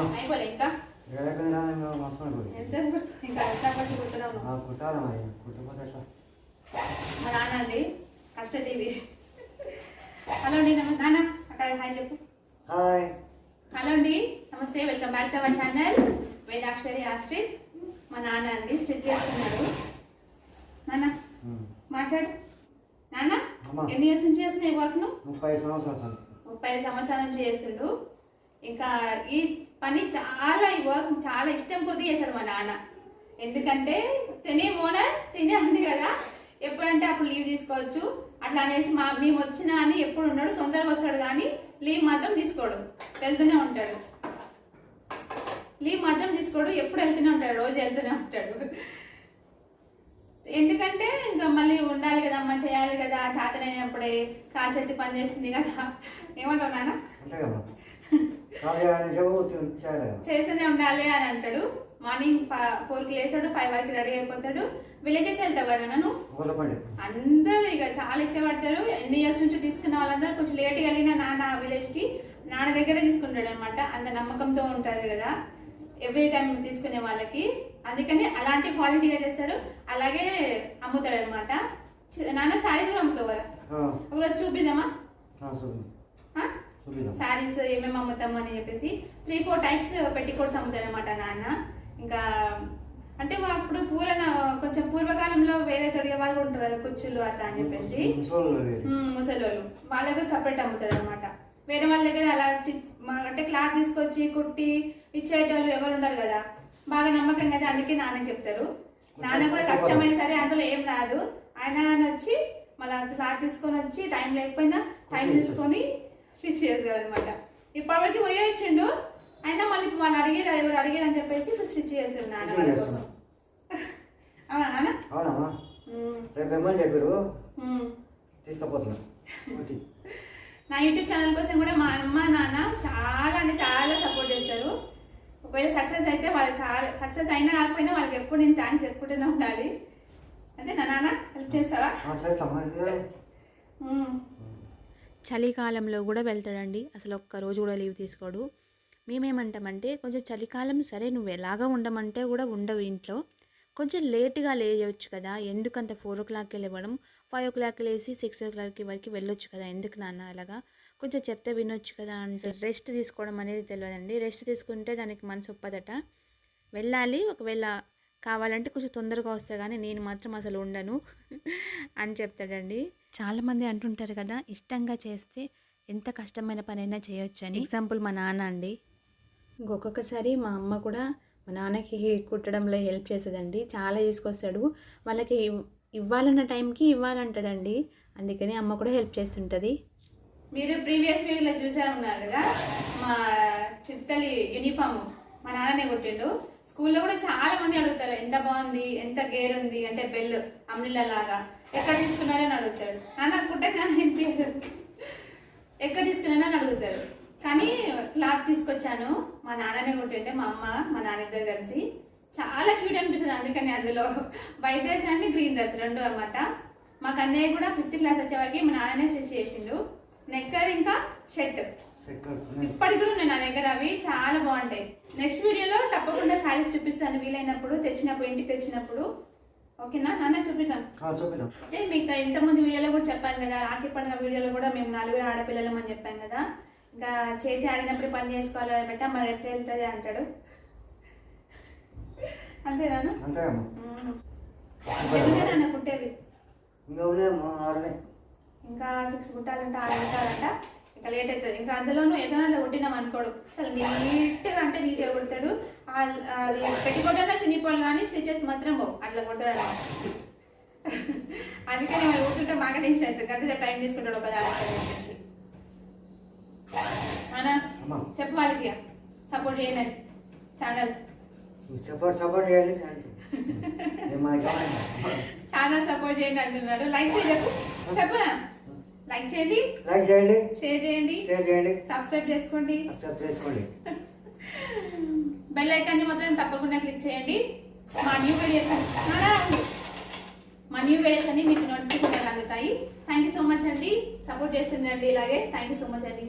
అయిపోలే ఇంకా మా నాన్న అండి కష్టజీవి. హలో అండి నాన్న అక్కడ హాయ్ చెప్పు. హాయ్. హలో అండి నమస్తే welcome back to our channel. Vedakshari Ashrith. మా నాన్న అండి స్టిచ్ చేస్తున్నాడు. నాన్న. మాట్లాడు. నాన్న. ఎన్ని ఇయర్స్ నుంచి చేస్తున్నావు ఈ వర్క్ను ముప్పై సంవత్సరాలు సార్. ముప్పై సంవత్సరాల నుంచి చేస్తుండు. ఇంకా ఈ పని చాలా ఈ వర్క్ చాలా ఇష్టం కొద్దీ చేశాడు మా నాన్న. ఎందుకంటే తినే ఓనర్ తినే అంది కదా. ఎప్పుడంటే అప్పుడు లీవ్ తీసుకోవచ్చు. అట్లా అనేసి మా మేము వచ్చినా అని ఎప్పుడు ఉన్నాడు తొందరగా వస్తాడు కానీ లీవ్ మాత్రం తీసుకోడు. వెళ్తూనే ఉంటాడు. లీవ్ మాత్రం తీసుకోడు ఎప్పుడు వెళ్తూనే ఉంటాడు రోజు వెళ్తూనే ఉంటాడు. ఎందుకంటే ఇంకా మళ్ళీ ఉండాలి కదా అమ్మ చేయాలి కదా చేతనైనప్పుడే కాలు చేతి పని చేస్తుంది కదా. ఏమంటావు నాన్న? చేస్తూనే ఉండాలి అని అంటాడు. మార్నింగ్ ఫోర్కి లేసాడు ఫైవ్ వరకు రెడీ అయిపోతాడు. విలేజెస్ వెళ్తావు కదా నన్ను? అందరూ ఇక చాలా ఇష్టపడతారు. ఎన్ని ఇయర్స్ నుంచి తీసుకున్న వాళ్ళందరూ కొంచెం లేట్గా వెళ్ళిన నాన్న విలేజ్కి నాన్న దగ్గర తీసుకుంటాడు అనమాట అంత నమ్మకంతో ఉంటారు కదా. ఎవ్రీ టైం తీసుకునే వాళ్ళకి. అందుకని అలాంటి క్వాలిటీగా చేస్తాడు. అలాగే అమ్ముతాడు అనమాట నాన్న శారీస్ కూడా అమ్ముతావు కదా? ఒకరోజు చూపిద్దామా? శారీస్ ఏమేమి అమ్ముతాము అని చెప్పేసి త్రీ ఫోర్ టైప్స్ పెట్టికోట్స్ అమ్ముతాడు అనమాట నాన్న. ఇంకా అంటే అప్పుడు పూర్వ కొంచెం పూర్వకాలంలో వేరే తొడిగే వాళ్ళు ఉంటారు కదా కుచ్చులు అట్లా అని చెప్పేసి. ముసలోళ్ళు వాళ్ళ దగ్గర సపరేట్ అమ్ముతాడు అనమాట వేరే వాళ్ళ దగ్గర అలా స్టిచ్ అంటే క్లాత్ తీసుకొచ్చి కుట్టి ఇచ్చేటోళ్ళు ఎవరు ఉండరు కదా. బాగా నమ్మకం కదా అందుకే నాన్న చెప్తారు. నాన్న కూడా కష్టమైన సరే అందులో ఏం రాదు. ఆయన వచ్చి మళ్ళీ క్లాత్ తీసుకొని వచ్చి టైం లేకపోయినా టైం తీసుకొని స్టిచ్ చేస్తాడు అనమాట ఇప్పటివరకు పోయే ఇచ్చిండు అయినా మళ్ళీ ఇప్పుడు వాళ్ళు అడిగారు ఎవరు అడిగారు అని చెప్పేసి ఇప్పుడు స్టిచ్ చేస్తాడు నాన్న వాళ్ళ. కోసం. అవునా నాన్న? అవునమ్మా. రేపు ఏమని చెప్పారు. తీసుకుపోతున్నా. నా యూట్యూబ్ ఛానల్ కోసం కూడా మా అమ్మ నాన్న చాలా అంటే చాలా సపోర్ట్ చేస్తారు. ఒకవేళ సక్సెస్ అయితే వాళ్ళు చాలా సక్సెస్ అయినా కాకపోయినా వాళ్ళకి ఎప్పుడు నేను థ్యాంక్స్ చెప్పుకుంటూనే ఉండాలి. అంతే నా నాన్న? హెల్ప్ చేస్తావా? చేస్తామా. చలికాలంలో కూడా వెళ్తాడండి. అసలు ఒక్క రోజు కూడా లీవ్ తీసుకోడు. మేమేమంటామంటే కొంచెం చలికాలం సరే నువ్వు ఎలాగా ఉండమంటే కూడా ఉండవు ఇంట్లో. కొంచెం లేట్గా లేయవచ్చు కదా. ఎందుకంత ఫోర్ ఓ క్లాక్కి లేవడం ఫైవ్ ఓ క్లాక్కి లేసి సిక్స్ ఓ క్లాక్కి వరకు వెళ్ళొచ్చు కదా. ఎందుకు నాన్న అలాగా? కొంచెం చెప్తే వినొచ్చు కదా అంటే రెస్ట్ తీసుకోవడం అనేది తెలియదండి రెస్ట్ తీసుకుంటే దానికి మనసు ఒప్పదట. వెళ్ళాలి ఒకవేళ కావాలంటే కొంచెం తొందరగా వస్తే కానీ నేను మాత్రం అసలు ఉండను అని చెప్తాడండి. చాలామంది అంటుంటారు కదా ఇష్టంగా చేస్తే ఎంత కష్టమైన పనైనా చేయొచ్చు అని. ఎగ్జాంపుల్ మా నాన్న అండి. ఇంకొకసారి మా అమ్మ కూడా మా నాన్నకి కుట్టడంలో హెల్ప్ చేసేదండి. చాలా తీసుకొస్తాడు. వాళ్ళకి ఇవ్- ఇవ్వాలన్న టైంకి ఇవ్వాలంటాడండి. అందుకని అమ్మ కూడా హెల్ప్ చేస్తుంటుంది. మీరు ప్రీవియస్ వీడియోలో చూసే ఉన్నారు కదా మా చిత్తలి యూనిఫామ్ మా నాన్ననే కొట్టిండు. స్కూల్లో కూడా చాలా మంది అడుగుతారు ఎంత బాగుంది? ఎంత గేర్ ఉంది? అంటే బెల్ అమ్రిల్లా లాగా. ఎక్కడ తీసుకున్నారని అడుగుతాడు నాన్న కుట్టగానే వినిపించదు ఎక్కడ తీసుకున్నానని అడుగుతారు. కానీ క్లాత్ తీసుకొచ్చాను. మా నాన్ననే కొట్టింటే మా అమ్మ మా నాన్న ఇద్దరు కలిసి చాలా క్యూట్ అనిపిస్తుంది. అందుకని అందులో white dress and green dress రెండు అన్నమాట. మా కన్నయ్య కూడా ఫిఫ్త్ క్లాస్ వచ్చేవరకు మా నాన్ననే స్టిచ్ చేసిండు. నెక్కర్ ఇంకా షర్ట్. ఇప్పటికి కూడా ఉన్నాయి నా దగ్గర అవి. చాలా బాగుంటాయి. నెక్స్ట్ వీడియోలో తప్పకుండా శారీస్ చూపిస్తాను. వీలైనప్పుడు తెచ్చినప్పుడు ఇంటికి తెచ్చినప్పుడు. ఓకేనా? నాన్న చూపిద్దాం. చూపిద్దాం. మీకు ఇంతకుముందు వీడియోలో కూడా చెప్పాను కదా. రాఖీ పండుగ వీడియోలో కూడా మేము నలుగురు ఆడపిల్లలం అని చెప్పాను కదా. ఇంకా చేతి ఆడినప్పుడు పని చేసుకోవాలి బెట్ట మరి ఎట్లా వెళ్తుంది అంటాడు. అంతేనా కుట్టేవి ఇంకా సిక్స్ గుట్టాలంటే ఆరు గుట్టాలంట ఇంకా లేట్ అవుతుంది ఇంకా అందులోనూ ఎట్లా కొట్టినాం అనుకోడు. చాలా నీట్గా అంటే నీట్గా కొడతాడు. అది పెట్టికొట్టైనా చినిపోలు కానీ స్టిచెస్ మాత్రం అట్లా కొడతాడు అన్నమాట అందుకే నేను ఊరుకుంటే బాగా టెన్షన్ అవుతుంది. గంట టైం తీసుకుంటాడు ఒక దానికి అని చెప్పు వాళ్ళకి సపోర్ట్ చేయండి ఛానల్. సపోర్ట్ సపోర్ట్ చేయండి? ఛానల్ సపోర్ట్ చేయండి అంటున్నాడు. లైక్ చేయ చెప్పు. లైక్ చేయండి. లైక్ చేయండి. షేర్ చేయండి. షేర్ చేయండి. సబ్స్క్రైబ్ చేసుకోండి. సబ్స్క్రైబ్ చేసుకోండి. బెల్ ఐకాన్ని మాత్రం తప్పకుండా క్లిక్ చేయండి. మా న్యూ వీడియోస్ మా న్యూ వీడియోస్ అన్ని మీకు నోటిఫికేషన్ అందుతాయి. థ్యాంక్ యూ సో మచ్ అండి. సపోర్ట్ చేస్తుండండి ఇలాగే. థ్యాంక్ యూ సో మచ్ అండి.